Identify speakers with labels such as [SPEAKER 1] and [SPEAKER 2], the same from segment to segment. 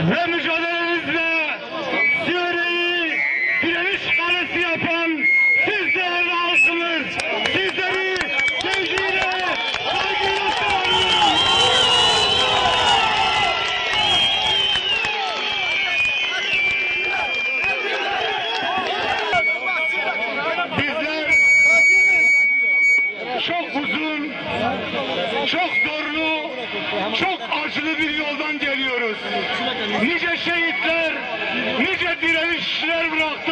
[SPEAKER 1] ve mücadelenizle Siyore'yi direniş kalesi yapan siz değerli halkımız sizleri sevgiyle saygıyla selamlıyorum. Bizler çok uzun, çok zorlu, çok acılı bir yoldan geliyoruz. Nice şehitler, nice direnişler bıraktık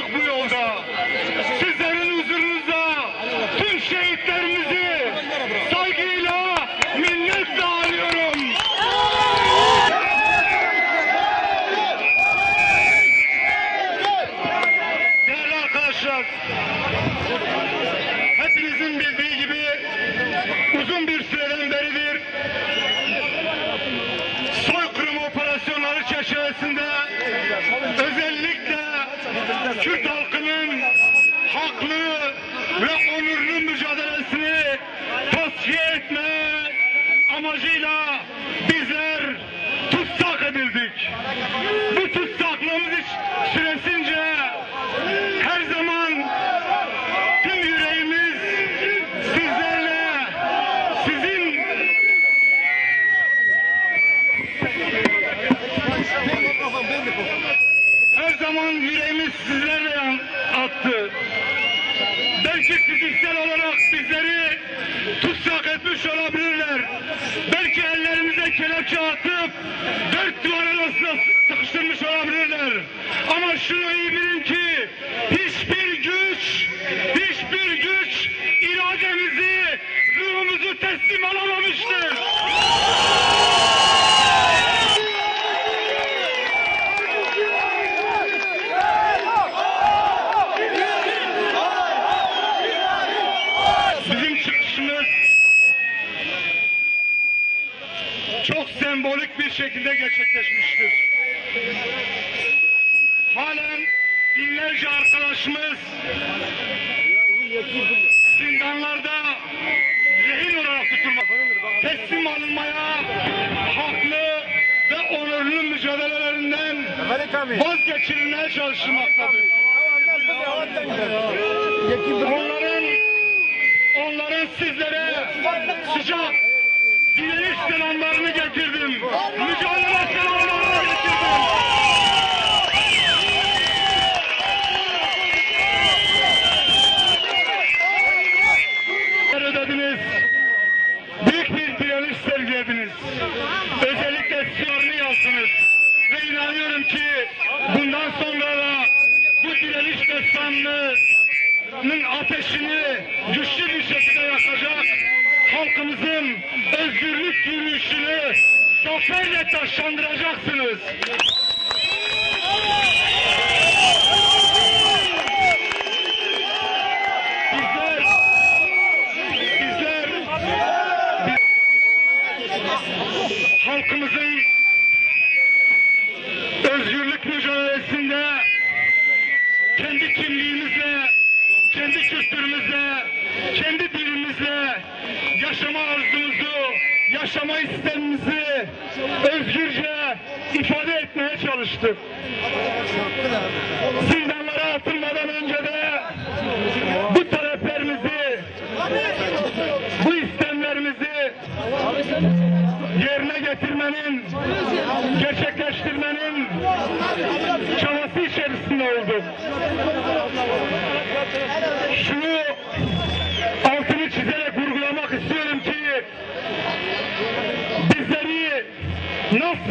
[SPEAKER 1] çerçevesinde özellikle Kürt halkının haklı ve onurlu mücadelesini tasfiye etme amacıyla fiziksel olarak bizleri tutsak etmiş olabilirler. Belki ellerimize kelepçe atıp dört duvar şekilde gerçekleşmiştir. Halen binlerce arkadaşımız zindanlarda rehin olarak tutulmak, teslim alınmaya haklı ve onurlu mücadelelerinden vazgeçirilmeye çalışılmaktadır. Onların onların sizlere sıcak selamlarını getirdim. Mücadele selamlarını getirdim. ödediniz. Büyük bir direniş sergilediniz. Özellikle siyarını yazdınız. Ve inanıyorum ki bundan sonra da bu direniş destanının ateşini güçlü bir şekilde yakacak halkımızın özgürlük yürüyüşünü zaferle taşlandıracaksınız. Bizler bizler halkımızın özgürlük mücadelesinde kendi kimliğimizle, kendi kültürümüzle, kendi yaşama arzumuzu, yaşama istemimizi özgürce ifade etmeye çalıştık. Zindanlara atılmadan önce de bu taleplerimizi, bu istemlerimizi yerine getirmenin, No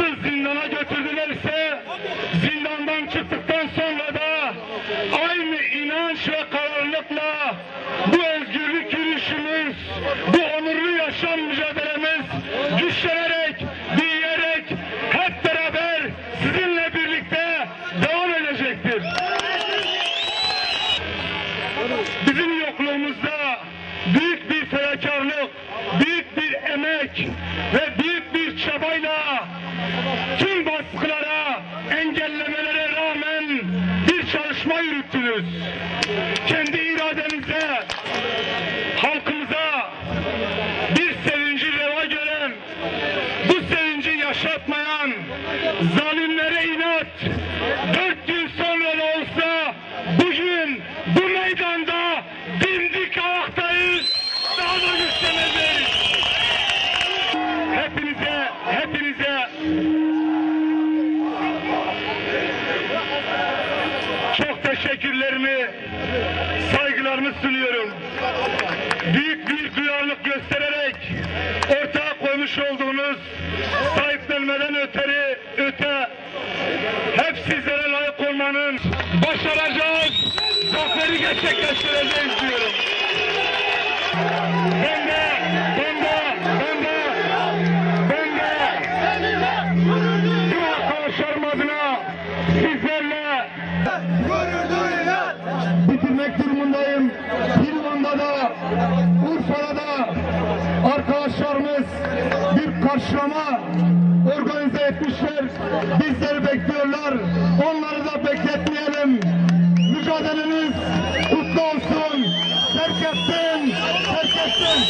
[SPEAKER 1] teşekkürlerimi, saygılarımı sunuyorum. Büyük bir duyarlılık göstererek ortaya yapmış olduğunuz sahiplenmeden öteri öte hep sizlere layık olmanın başaracağız, zaferi gerçekleştireceğiz diyorum. Ben de, karşılama organize etmişler. Bizleri bekliyorlar. Onları da bekletmeyelim. Mücadeleniz kutlu olsun. Terk etsin, terk etsin.